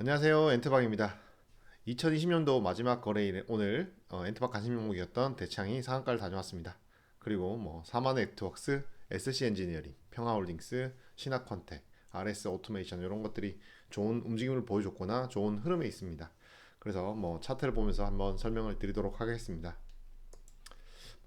안녕하세요. 엔트박입니다. 2020년도 마지막 거래일 오늘 어, 엔트박 관심 종목이었던 대창이 상한가를 다녀왔습니다. 그리고 뭐 사마 네트워크스, SC 엔지니어링, 평화홀딩스, 신화컨텍, RS 오토메이션 이런 것들이 좋은 움직임을 보여줬거나 좋은 흐름에 있습니다. 그래서 뭐 차트를 보면서 한번 설명을 드리도록 하겠습니다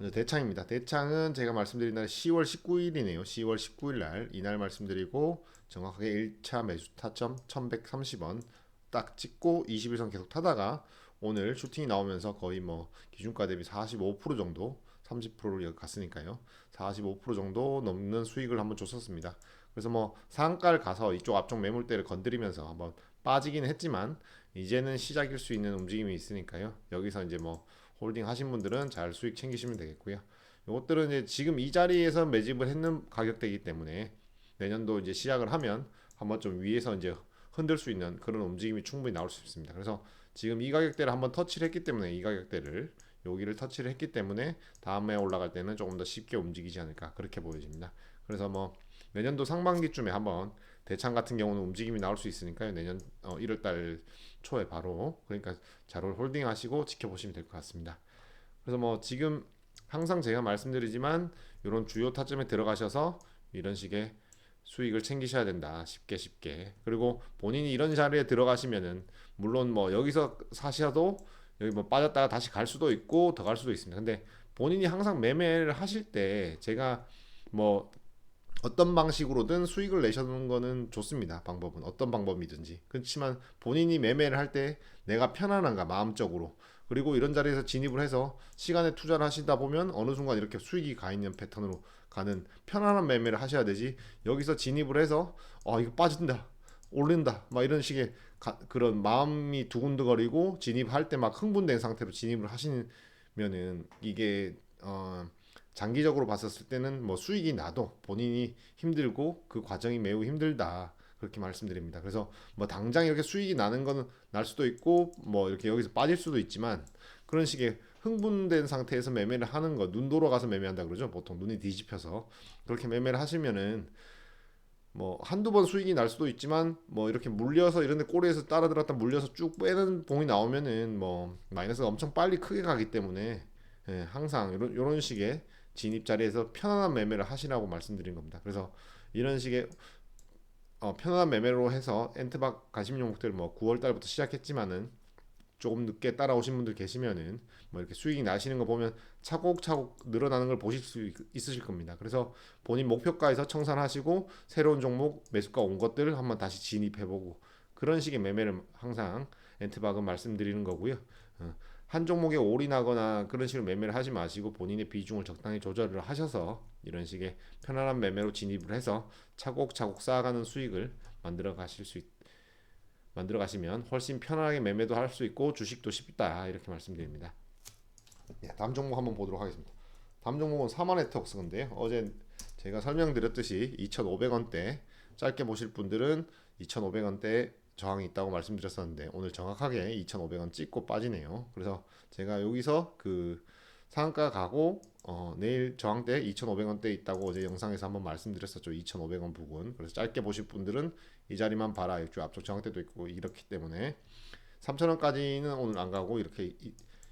대창입니다. 대창은 제가 말씀드린 날 10월 19일이네요. 10월 19일 날 이날 말씀드리고 정확하게 1차 매수 타점 1130원 딱 찍고 21선 계속 타다가 오늘 슈팅이 나오면서 거의 뭐 기준가 대비 45% 정도 30%를 여기 갔으니까요. 45% 정도 넘는 수익을 한번 줬었습니다. 그래서 뭐 상가를 가서 이쪽 앞쪽 매물대를 건드리면서 한번 빠지긴 했지만 이제는 시작일 수 있는 움직임이 있으니까요. 여기서 이제 뭐 홀딩 하신 분들은 잘 수익 챙기시면 되겠고요. 이것들은 이제 지금 이 자리에서 매집을 했는 가격대이기 때문에 내년도 이제 시작을 하면 한번 좀 위에서 이제 흔들 수 있는 그런 움직임이 충분히 나올 수 있습니다. 그래서 지금 이 가격대를 한번 터치를 했기 때문에 이 가격대를 여기를 터치를 했기 때문에 다음에 올라갈 때는 조금 더 쉽게 움직이지 않을까 그렇게 보여집니다. 그래서 뭐 내년도 상반기쯤에 한번 대창 같은 경우는 움직임이 나올 수 있으니까요. 내년 어, 1월달 초에 바로 그러니까 자료를 홀딩하시고 지켜보시면 될 것 같습니다. 그래서 뭐 지금 항상 제가 말씀드리지만 이런 주요 타점에 들어가셔서 이런 식의 수익을 챙기셔야 된다. 쉽게 쉽게. 그리고 본인이 이런 자리에 들어가시면은 물론 뭐 여기서 사셔도 여기 뭐 빠졌다가 다시 갈 수도 있고 더 갈 수도 있습니다. 근데 본인이 항상 매매를 하실 때 제가 뭐 어떤 방식으로든 수익을 내셔는 거는 좋습니다. 방법은 어떤 방법이든지. 그렇지만 본인이 매매를 할 때 내가 편안한가 마음적으로 그리고 이런 자리에서 진입을 해서 시간에 투자를 하시다 보면 어느 순간 이렇게 수익이 가 있는 패턴으로 가는 편안한 매매를 하셔야 되지 여기서 진입을 해서 어 이거 빠진다 올린다 막 이런 식의 가, 그런 마음이 두근두거리고 진입할 때 막 흥분된 상태로 진입을 하시면은 이게 어 장기적으로 봤었을 때는 뭐 수익이 나도 본인이 힘들고 그 과정이 매우 힘들다. 그렇게 말씀드립니다. 그래서 뭐 당장 이렇게 수익이 나는 거는 날 수도 있고 뭐 이렇게 여기서 빠질 수도 있지만 그런 식의 흥분된 상태에서 매매를 하는 거, 눈 돌아가서 매매한다 그러죠. 보통 눈이 뒤집혀서 그렇게 매매를 하시면은 뭐 한두 번 수익이 날 수도 있지만 뭐 이렇게 물려서 이런 데 꼬리에서 따라 들었다 물려서 쭉 빼는 봉이 나오면은 뭐 마이너스가 엄청 빨리 크게 가기 때문에 예, 항상 이런 이런 식의 진입 자리에서 편안한 매매를 하시라고 말씀드린 겁니다. 그래서 이런 식의 어, 편안한 매매로 해서 엔트박 가심 종목들 뭐 9월 달부터 시작했지만은 조금 늦게 따라오신 분들 계시면은 뭐 이렇게 수익이 나시는 거 보면 차곡차곡 늘어나는 걸 보실 수 있으실 겁니다. 그래서 본인 목표가에서 청산하시고 새로운 종목 매수가 온 것들을 한번 다시 진입해보고 그런 식의 매매를 항상 엔트박은 말씀드리는 거고요. 어, 한 종목에 올인하거나 그런 식으로 매매를 하지 마시고 본인의 비중을 적당히 조절을 하셔서 이런 식의 편안한 매매로 진입을 해서 차곡차곡 쌓아가는 수익을 만들어 가실 수 있, 만들어 가시면 훨씬 편안하게 매매도 할 수 있고 주식도 쉽다 이렇게 말씀드립니다. 네, 다음 종목 한번 보도록 하겠습니다. 다음 종목은 사마 네트워크스 인데요 어제 제가 설명드렸듯이 2,500원대 짧게 보실 분들은 2,500원대 저항이 있다고 말씀드렸었는데 오늘 정확하게 2,500원 찍고 빠지네요. 그래서 제가 여기서 그 상한가 가고 어, 내일 저항대 2,500원대 있다고 어제 영상에서 한번 말씀드렸었죠. 2,500원 부근. 그래서 짧게 보실 분들은 이 자리만 봐라. 이쪽 앞쪽 저항대도 있고 이렇기 때문에 3,000원까지는 오늘 안 가고 이렇게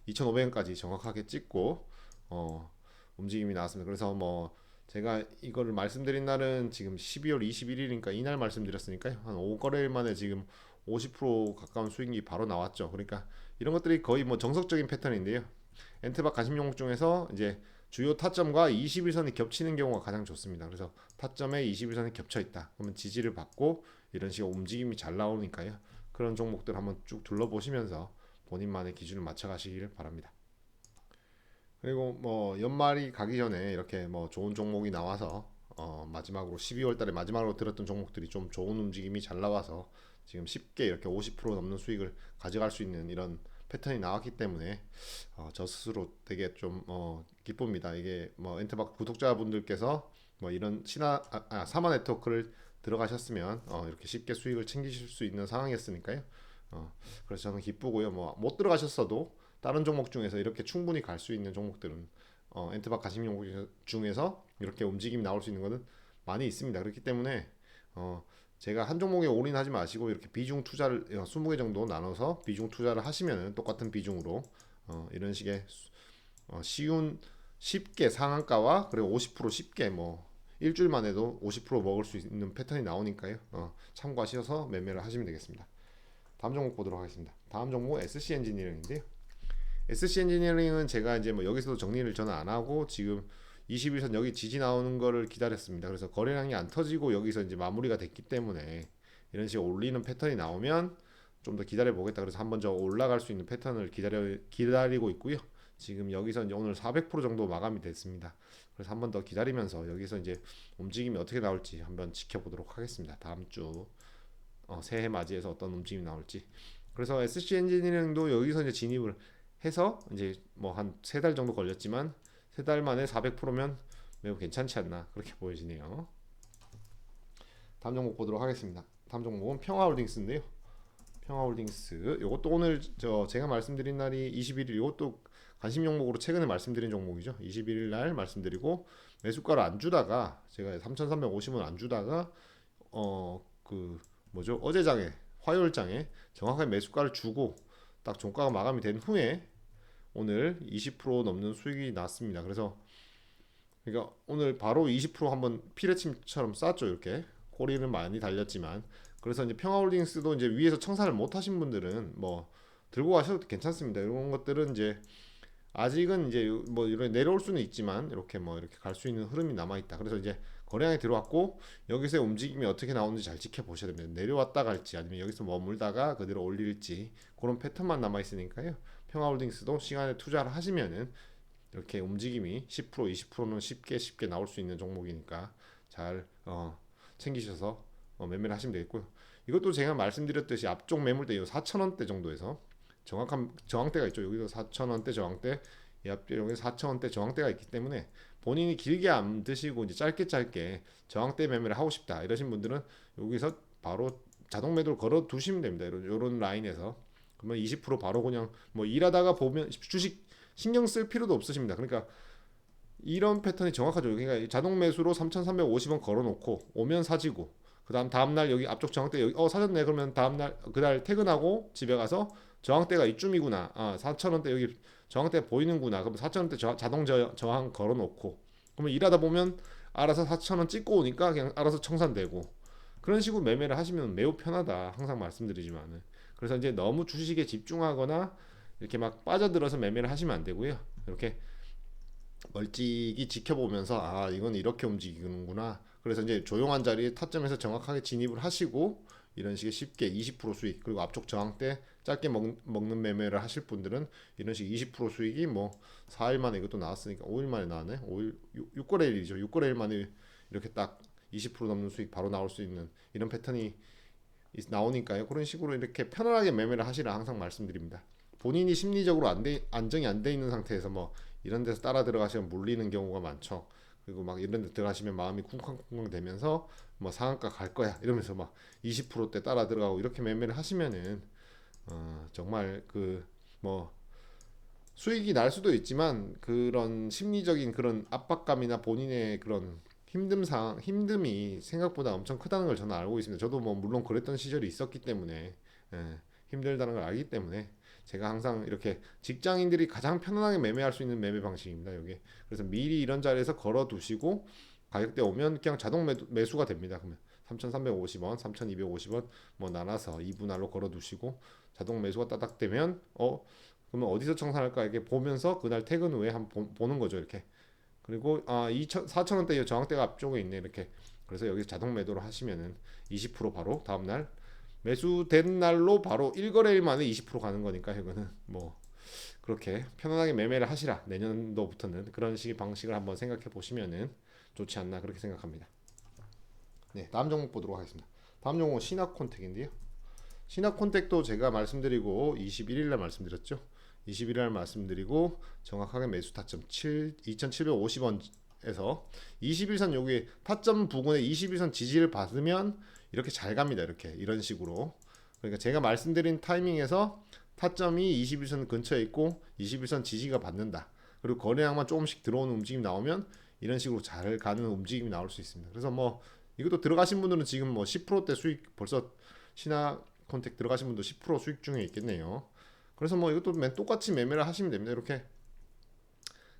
2,500원까지 정확하게 찍고 어, 움직임이 나왔습니다. 그래서 뭐 제가 이거를 말씀드린 날은 지금 12월 21일이니까 이날 말씀드렸으니까요. 한 5거래일 만에 지금 50% 가까운 수익이 바로 나왔죠. 그러니까 이런 것들이 거의 뭐 정석적인 패턴인데요. 엔트박 가심 종목 중에서 이제 주요 타점과 21선이 겹치는 경우가 가장 좋습니다. 그래서 타점에 21선이 겹쳐 있다. 그러면 지지를 받고 이런 식으로 움직임이 잘 나오니까요. 그런 종목들 한번 쭉 둘러보시면서 본인만의 기준을 맞춰 가시길 바랍니다. 그리고 뭐 연말이 가기 전에 이렇게 뭐 좋은 종목이 나와서 어 마지막으로 12월 달에 마지막으로 들었던 종목들이 좀 좋은 움직임이 잘 나와서 지금 쉽게 이렇게 50% 넘는 수익을 가져갈 수 있는 이런 패턴이 나왔기 때문에 어, 저 스스로 되게 좀 어, 기쁩니다. 이게 뭐 엔트박 구독자분들께서 뭐 이런 신화 아, 아, 사마 네트워크를 들어가셨으면 어, 이렇게 쉽게 수익을 챙기실 수 있는 상황이었으니까요. 어, 그래서 저는 기쁘고요. 뭐 못 들어가셨어도 다른 종목 중에서 이렇게 충분히 갈 수 있는 종목들은 어, 엔트박 가심 종목 중에서 이렇게 움직임이 나올 수 있는 것은 많이 있습니다. 그렇기 때문에 어, 제가 한 종목에 올인하지 마시고 이렇게 비중 투자를 어, 20개 정도 나눠서 비중 투자를 하시면은 똑같은 비중으로 어, 이런 식의 수- 어, 쉬운 쉽게 상한가와 그리고 50% 쉽게 뭐 일주일만 해도 50% 먹을 수 있는 패턴이 나오니까요. 어, 참고하셔서 매매를 하시면 되겠습니다. 다음 종목 보도록 하겠습니다. 다음 종목 SC 엔지니어링인데요. SC 엔지니어링은 제가 이제 뭐 여기서도 정리를 저는 안 하고 지금 21선 여기 지지 나오는 거를 기다렸습니다. 그래서 거래량이 안 터지고 여기서 이제 마무리가 됐기 때문에 이런 식으로 올리는 패턴이 나오면 좀 더 기다려 보겠다. 그래서 한번 저 올라갈 수 있는 패턴을 기다려 기다리고 있고요. 지금 여기서 이제 오늘 400% 정도 마감이 됐습니다. 그래서 한번 더 기다리면서 여기서 이제 움직임이 어떻게 나올지 한번 지켜보도록 하겠습니다. 다음 주 어, 새해 맞이해서 어떤 움직임이 나올지. 그래서 SC 엔지니어링도 여기서 이제 진입을 해서 이제 뭐 한 세 달 정도 걸렸지만 세 달 만에 400%면 매우 괜찮지 않나 그렇게 보여지네요. 다음 종목 보도록 하겠습니다. 다음 종목은 평화홀딩스인데요. 평화홀딩스 이것도 오늘 저 제가 말씀드린 날이 21일 이것도 관심 종목으로 최근에 말씀드린 종목이죠. 21일 날 말씀드리고 매수가를 안 주다가 제가 3,350원 안 주다가 어 그 뭐죠 어제장에 화요일장에 정확하게 매수가를 주고 딱 종가가 마감이 된 후에 오늘 20% 넘는 수익이 났습니다. 그래서 그러니까 오늘 바로 20% 한번 피레침처럼 쌌죠 이렇게 꼬리는 많이 달렸지만 그래서 이제 평화홀딩스도 이제 위에서 청산을 못 하신 분들은 뭐 들고 가셔도 괜찮습니다. 이런 것들은 이제 아직은 이제 뭐 이런 내려올 수는 있지만 이렇게 뭐 이렇게 갈 수 있는 흐름이 남아 있다. 그래서 이제 거래량이 들어왔고 여기서의 움직임이 어떻게 나오는지 잘 지켜보셔야 됩니다. 내려왔다 갈지 아니면 여기서 머물다가 그대로 올릴지 그런 패턴만 남아 있으니까요. 평화홀딩스도 시간에 투자를 하시면은 이렇게 움직임이 10% 20%는 쉽게 쉽게 나올 수 있는 종목이니까 잘 어, 챙기셔서 어, 매매를 하시면 되겠고요. 이것도 제가 말씀드렸듯이 앞쪽 매물대 4,000원대 정도에서 정확한 저항대가 있죠. 여기도 4,000원대 저항대, 여기 4,000원대 저항대가 있기 때문에 본인이 길게 안 드시고 이제 짧게 짧게 저항대 매매를 하고 싶다 이러신 분들은 여기서 바로 자동 매도를 걸어 두시면 됩니다. 이런 이런 라인에서 그러면 20% 바로 그냥 뭐 일하다가 보면 주식 신경 쓸 필요도 없으십니다. 그러니까 이런 패턴이 정확하죠. 그러니까 자동 매수로 3,350원 걸어놓고 오면 사지고 그다음 다음 날 여기 앞쪽 저항대 여기 어 사졌네 그러면 다음 날 그날 퇴근하고 집에 가서 저항대가 이쯤이구나. 아 4,000원대 여기 저항대 보이는구나. 그럼 4,000원대 저, 자동 저, 저항 걸어놓고 그러면 일하다 보면 알아서 4,000원 찍고 오니까 그냥 알아서 청산되고 그런 식으로 매매를 하시면 매우 편하다. 항상 말씀드리지만은 그래서 이제 너무 주식에 집중하거나 이렇게 막 빠져들어서 매매를 하시면 안 되고요. 이렇게 멀찍이 지켜보면서 아 이건 이렇게 움직이는구나. 그래서 이제 조용한 자리에 타점에서 정확하게 진입을 하시고 이런 식의 쉽게 20% 수익 그리고 앞쪽 저항 때 짧게 먹, 먹는 매매를 하실 분들은 이런 식 20% 수익이 뭐 4일 만에 이것도 나왔으니까 5일 만에 나왔네. 5일 6, 거래일이죠 6거래일 만에 이렇게 딱 20% 넘는 수익 바로 나올 수 있는 이런 패턴이 있- 나오니까요. 그런 식으로 이렇게 편안하게 매매를 하시라 항상 말씀드립니다. 본인이 심리적으로 안 돼, 안정이 안 돼 있는 상태에서 뭐 이런 데서 따라 들어가시면 물리는 경우가 많죠. 그리고 막 이런 데 들어가시면 마음이 쿵쾅쿵쾅 되면서 뭐 상한가 갈 거야 이러면서 막 20%대 따라 들어가고 이렇게 매매를 하시면은 어, 정말 그 뭐 수익이 날 수도 있지만 그런 심리적인 그런 압박감이나 본인의 그런 힘듦 상 힘듦이 생각보다 엄청 크다는 걸 저는 알고 있습니다. 저도 뭐 물론 그랬던 시절이 있었기 때문에 예, 힘들다는 걸 알기 때문에 제가 항상 이렇게 직장인들이 가장 편안하게 매매할 수 있는 매매 방식입니다. 이게 그래서 미리 이런 자리에서 걸어 두시고 가격대 오면 그냥 자동 매수가 됩니다. 그러면 3,350원, 3,250원 뭐 나눠서 2분할로 걸어 두시고 자동 매수가 따닥 되면 어 그러면 어디서 청산할까 이렇게 보면서 그날 퇴근 후에 한 번 보, 는 거죠 이렇게 그리고 아 2천 4,000원대 저항대가 앞쪽에 있네 이렇게 그래서 여기서 자동 매도를 하시면은 20% 바로 다음 날 매수된 날로 바로 1거래일 만에 20% 가는 거니까 이거는 뭐 그렇게 편안하게 매매를 하시라 내년도부터는 그런 식의 방식을 한번 생각해 보시면은 좋지 않나 그렇게 생각합니다. 네, 다음 종목 보도록 하겠습니다. 다음 종목은 신화콘텍인데요. 신화콘텍도 제가 말씀드리고 21일 날 말씀드렸죠. 21일 날 말씀드리고 정확하게 매수 타점 7 2,750원 에서 21선 여기 타점 부근에 21선 지지를 받으면 이렇게 잘 갑니다. 이렇게 이런 식으로. 그러니까 제가 말씀드린 타이밍에서 타점이 21선 근처에 있고 21선 지지가 받는다. 그리고 거래량만 조금씩 들어오는 움직임 나오면 이런 식으로 잘 가는 움직임이 나올 수 있습니다. 그래서 뭐 이것도 들어가신 분들은 지금 뭐 10%대 수익 벌써 신화 컨택 들어가신 분도 10% 수익 중에 있겠네요. 그래서 뭐 이것도 맨 똑같이 매매를 하시면 됩니다. 이렇게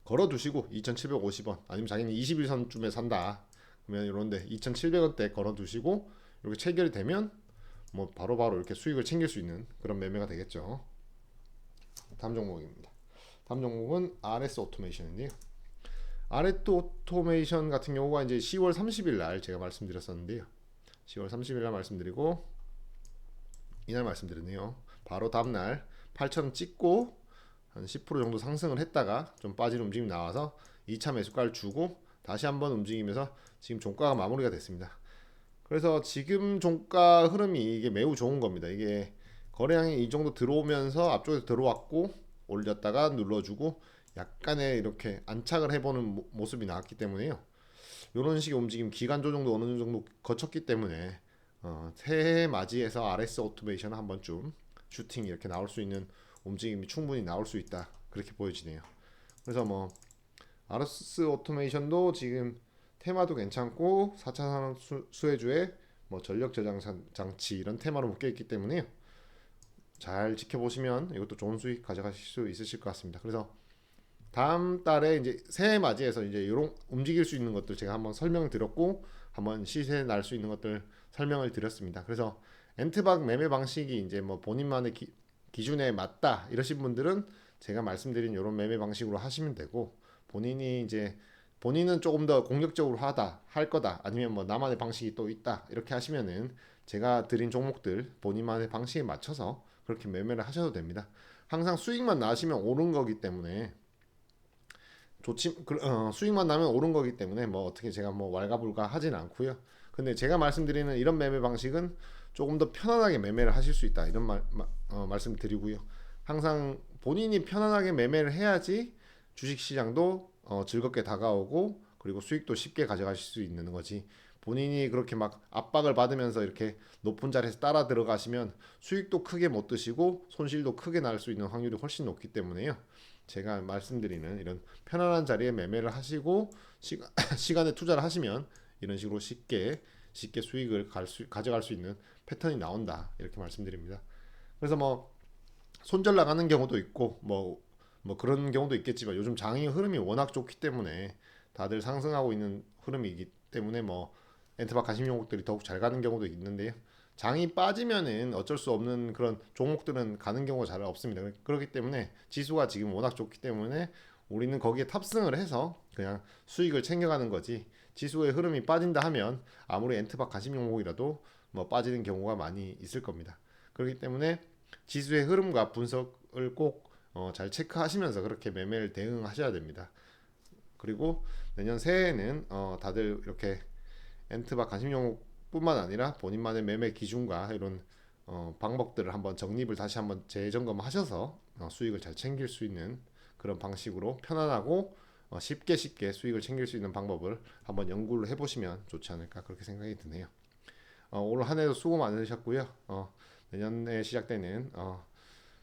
걸어두시고 2,750원 아니면 자기는 21선쯤에 산다 그러면 이런데 2,700원대 걸어두시고 이렇게 체결이 되면 뭐 바로 바로 이렇게 수익을 챙길 수 있는 그런 매매가 되겠죠. 다음 종목입니다. 다음 종목은 RS 오토메이션인데요. RS 오토메이션 같은 경우가 이제 10월 30일 날 제가 말씀드렸었는데요. 10월 30일 날 말씀드리고 이날 말씀드렸네요. 바로 다음 날 8,000원 찍고 한 10% 정도 상승을 했다가 좀 빠진 움직임 나와서 2차 매수가를 주고 다시 한번 움직이면서 지금 종가가 마무리가 됐습니다. 그래서 지금 종가 흐름이 이게 매우 좋은 겁니다. 이게 거래량이 이 정도 들어오면서 앞쪽에서 들어왔고 올렸다가 눌러주고 약간의 이렇게 안착을 해보는 모- 모습이 나왔기 때문에요. 이런 식의 움직임 기간 조정도 어느 정도 거쳤기 때문에 어, 새해 맞이해서 RS 오토메이션 한 번쯤 슈팅 이렇게 나올 수 있는 움직임이 충분히 나올 수 있다 그렇게 보여지네요. 그래서 뭐 RS 오토메이션도 지금 테마도 괜찮고 4차 산업 수, 수혜주의 뭐 전력 저장 장- 장치 이런 테마로 묶여 있기 때문에요. 잘 지켜보시면 이것도 좋은 수익 가져가실 수 있으실 것 같습니다. 그래서 다음 달에 이제 새해 맞이해서 이제 이런 움직일 수 있는 것들 제가 한번 설명을 드렸고 한번 시세 날 수 있는 것들 설명을 드렸습니다. 그래서 엔트박 매매 방식이 이제 뭐 본인만의 기, 기준에 맞다 이러신 분들은 제가 말씀드린 이런 매매 방식으로 하시면 되고 본인이 이제 본인은 조금 더 공격적으로 하다 할 거다 아니면 뭐 나만의 방식이 또 있다 이렇게 하시면은 제가 드린 종목들 본인만의 방식에 맞춰서 그렇게 매매를 하셔도 됩니다. 항상 수익만 나시면 오른 거기 때문에 좋지 그- 어, 수익만 나면 오른 거기 때문에 뭐 어떻게 제가 뭐 왈가불가 하진 않고요. 근데 제가 말씀드리는 이런 매매 방식은 조금 더 편안하게 매매를 하실 수 있다 이런 말 어, 말씀드리고요. 항상 본인이 편안하게 매매를 해야지 주식 시장도 어, 즐겁게 다가오고 그리고 수익도 쉽게 가져가실 수 있는 거지. 본인이 그렇게 막 압박을 받으면서 이렇게 높은 자리에서 따라 들어가시면 수익도 크게 못 드시고 손실도 크게 날 수 있는 확률이 훨씬 높기 때문에요. 제가 말씀드리는 이런 편안한 자리에 매매를 하시고 시간, 시간에 투자를 하시면 이런 식으로 쉽게 쉽게 수익을 갈 수, 가져갈 수 있는 패턴이 나온다 이렇게 말씀드립니다. 그래서 뭐 손절 나가는 경우도 있고 뭐뭐 그런 경우도 있겠지만 요즘 장이 흐름이 워낙 좋기 때문에 다들 상승하고 있는 흐름이기 때문에 뭐 엔트박 가심 종목들이 더욱 잘 가는 경우도 있는데요. 장이 빠지면은 어쩔 수 없는 그런 종목들은 가는 경우가 잘 없습니다. 그렇기 때문에 지수가 지금 워낙 좋기 때문에 우리는 거기에 탑승을 해서 그냥 수익을 챙겨가는 거지. 지수의 흐름이 빠진다 하면 아무리 엔트박 가심 종목이라도 뭐 빠지는 경우가 많이 있을 겁니다. 그렇기 때문에 지수의 흐름과 분석을 꼭 어, 잘 체크하시면서 그렇게 매매를 대응하셔야 됩니다. 그리고 내년 새해에는 어, 다들 이렇게 엔트박 관심 종목뿐만 아니라 본인만의 매매 기준과 이런 어, 방법들을 한번 정립을 다시 한번 재점검하셔서 어, 수익을 잘 챙길 수 있는 그런 방식으로 편안하고 어, 쉽게 쉽게 수익을 챙길 수 있는 방법을 한번 연구를 해보시면 좋지 않을까 그렇게 생각이 드네요. 어, 오늘 한 해도 수고 많으셨고요. 어, 내년에 시작되는 어,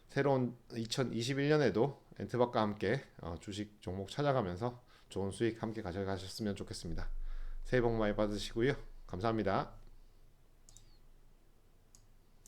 새로운 2021년에도 엔트박과 함께 어, 주식 종목 찾아가면서 좋은 수익 함께 가져가셨으면 좋겠습니다. 새해 복 많이 받으시고요. 감사합니다.